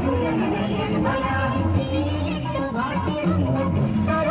Thank you.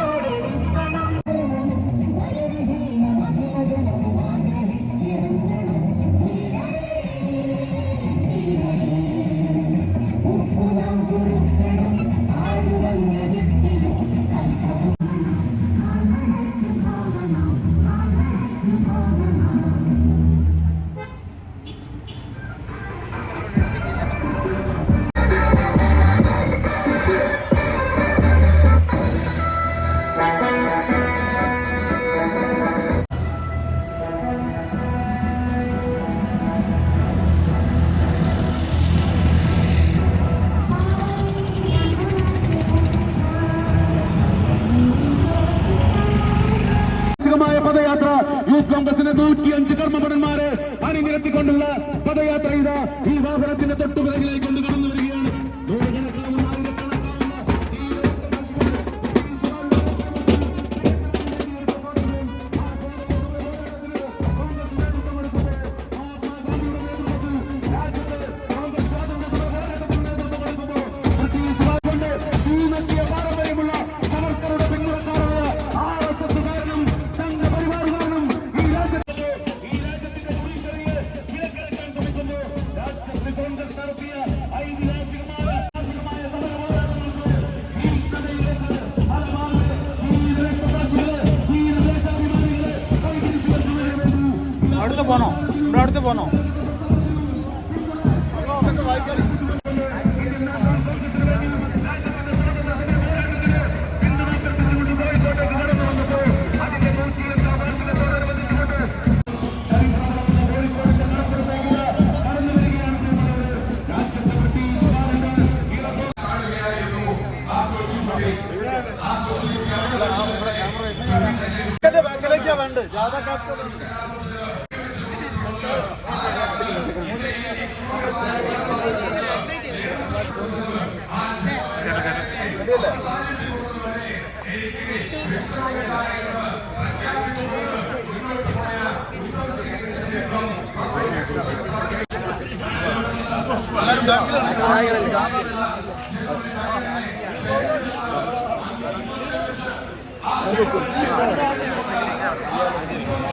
കോൺഗ്രസിന്റെ നൂറ്റിയഞ്ച് കർമ്മപടന്മാരെ അണിനിരത്തിക്കൊണ്ടുള്ള പദയാത്ര ഇതാ. ഈ വാഹനത്തിന്റെ തൊട്ടുപിറകിലേക്ക് വരുന്നതിന് അടുത്ത് പോണോ ജാഥ അടുത്ത് പോണോ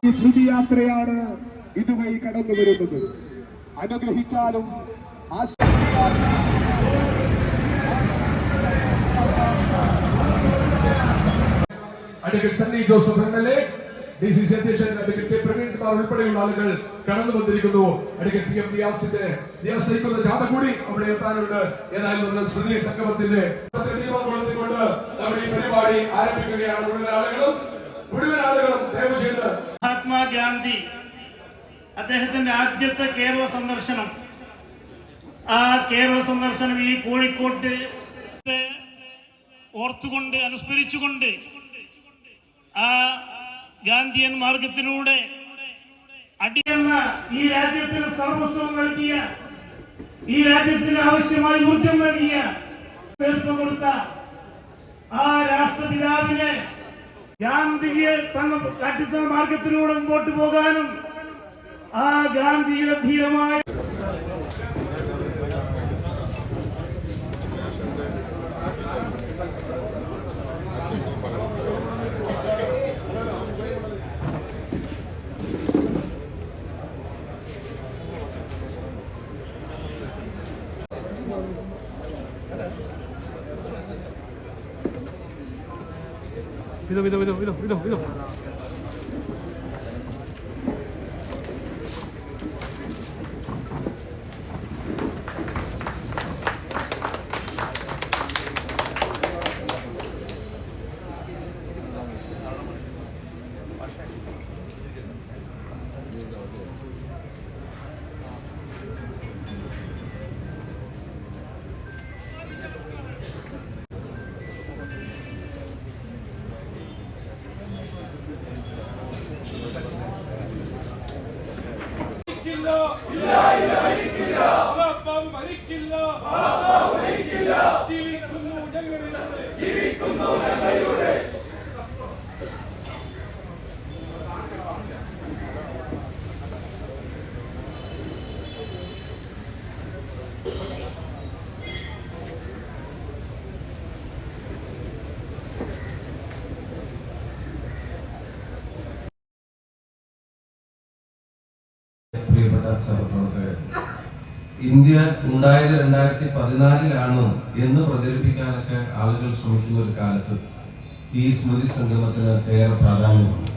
ഈ സ്മൃതിയാത്രയാണ് ഇതുവഴി കടന്നു വരുന്നത് അനുഗ്രഹിച്ചാലും ആശീർവദിച്ചാലും advocate Sunny Joseph M L A D C C അധ്യക്ഷൻ അഡ്വക്കേറ്റ് കെ പ്രവീൺ കുമാർ ഉൾപ്പെടെയുള്ള ആളുകൾ കടന്നു വന്നിരിക്കുന്നു. അഡ്വക്കേറ്റ് പി എം റിയാസിന്റെ റിയാസ് നയിക്കുന്ന ജാഥ കൂടി അവിടെ എത്താനുണ്ട്. എന്നാൽ നമ്മുടെ സ്മൃതി സംഗമത്തിന്റെ കൊളുത്തിക്കൊണ്ട് നമ്മുടെ ഈ പരിപാടി ആരംഭിക്കുകയാണ്. മുഴുവൻ ആളുകളും മുഴുവൻ ആളുകളും ദയവ് ചെയ്ത് മഹാത്മാഗാന്ധി അദ്ദേഹത്തിന്റെ ആദ്യത്തെ കേരള സന്ദർശനം. ആ കേരള സന്ദർശനം ഈ കോഴിക്കോട്ട് ഓർത്തുകൊണ്ട് അനുസ്മരിച്ചുകൊണ്ട് ആ ഗാന്ധിയൻ മാർഗത്തിലൂടെ അടിയെന്ന ഈ രാജ്യത്തിന് സർവസ്വം നൽകിയ ഈ രാജ്യത്തിന് ആവശ്യമായി ഊർജം നൽകിയ നേതൃത്വം കൊടുത്ത ആ രാഷ്ട്രപിതാവിനെ ഗാന്ധിയെ തന്ന കാട്ടിത്തന്ന മാർഗത്തിലൂടെ മുമ്പോട്ട് പോകാനും ആ ഗാന്ധിയുടെ ധീരമായ 믿어 믿어 믿어 믿어 믿어 믿어. മരിക്കില്ല. മരിക്കില്ല. മരിക്കില്ല. ഇതോ സഹപ്രവർത്തകർ ഇന്ത്യ ഉണ്ടായത് രണ്ടായിരത്തി പതിനാലിലാണ് എന്ന് പ്രചരിപ്പിക്കാനൊക്കെ ആളുകൾ ശ്രമിക്കുന്ന ഒരു കാലത്ത് ഈ സ്മൃതി സംഗമത്തിന് ഏറെ പ്രാധാന്യമുണ്ട്.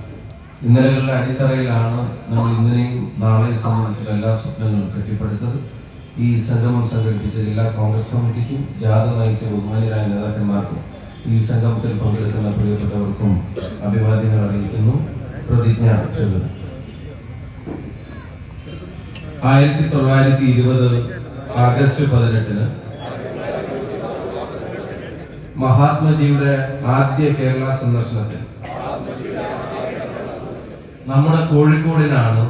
ഇന്നലകളുടെ അടിത്തറയിലാണ് നമ്മൾ ഇന്നലെയും നാളെയും സംബന്ധിച്ചുള്ള എല്ലാ സ്വപ്നങ്ങളും കെട്ടിപ്പടുത്തത്. ഈ സംഗമം സംഘടിപ്പിച്ച ജില്ലാ കോൺഗ്രസ് കമ്മിറ്റിക്കും ജാഥ നയിച്ച ബഹുമാനിയായ നേതാക്കന്മാർക്കും ഈ സംഗമത്തിൽ പങ്കെടുക്കുന്ന പ്രിയപ്പെട്ടവർക്കും അഭിവാദ്യങ്ങൾ അറിയിക്കുന്നു. പ്രതിജ്ഞ ചൊല്ലുന്നു. ആയിരത്തി തൊള്ളായിരത്തി ഇരുപത് ആഗസ്റ്റ് പതിനെട്ടിന് മഹാത്മജിയുടെ ആദ്യ കേരള സന്ദർശനത്തിൽ നമ്മുടെ കോഴിക്കോടിനാണ്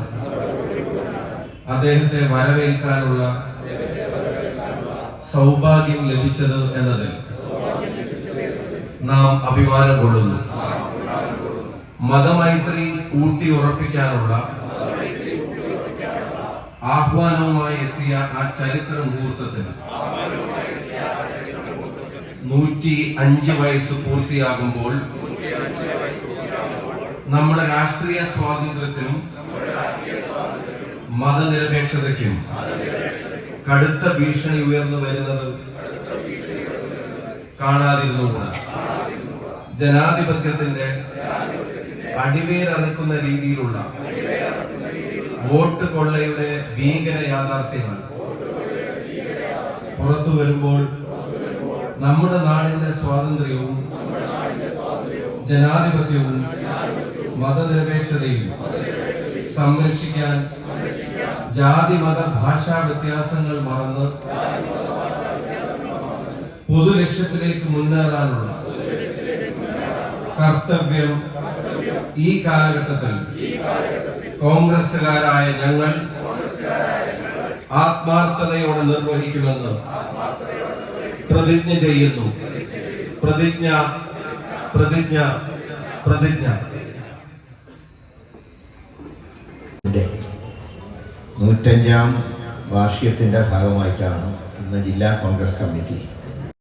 അദ്ദേഹത്തെ വരവേൽക്കാനുള്ള സൗഭാഗ്യം ലഭിച്ചത് എന്നതിൽ നാം അഭിമാനം കൊള്ളുന്നു. മതമൈത്രി ഊട്ടിയുറപ്പിക്കാനുള്ള ആഹ്വാനവുമായി എത്തിയ ആ ചരിത്ര മുഹൂർത്തത്തിന് നൂറ്റി അഞ്ച് വയസ്സ് പൂർത്തിയാകുമ്പോൾ നമ്മുടെ രാഷ്ട്രീയ സ്വാതന്ത്ര്യത്തിനും മതനിരപേക്ഷതയ്ക്കും കടുത്ത ഭീഷണി ഉയർന്നു വരുന്നത് കാണാതിരുന്നുകൂടാ? ജനാധിപത്യത്തിന്റെ അടിവേരറുക്കുന്ന രീതിയിലുള്ള വോട്ട് കൊള്ളയുടെ ഭീകര യാഥാർത്ഥ്യമാണ്. പുറത്തു വരുമ്പോൾ നമ്മുടെ നാടിന്റെ സ്വാതന്ത്ര്യവും ജനാധിപത്യവും മതനിരപേക്ഷതയും സംരക്ഷിക്കാൻ ജാതി മത ഭാഷാ വ്യത്യാസങ്ങൾ മറന്ന് പൊതു ലക്ഷ്യത്തിലേക്ക് മുന്നേറാനുള്ള കർത്തവ്യം ഈ കാലഘട്ടത്തിൽ കോൺഗ്രസുകാരായ ഞങ്ങൾ ആത്മാർത്ഥതയോടെ നിർവഹിക്കുമെന്ന് പ്രതിജ്ഞ ചെയ്യുന്നു. പ്രതിജ്ഞ പ്രതിജ്ഞ പ്രതിജ്ഞ. നൂറ്റഞ്ചാം വാർഷികത്തിന്റെ ഭാഗമായിട്ടാണ് ഇന്ന് ജില്ലാ കോൺഗ്രസ് കമ്മിറ്റി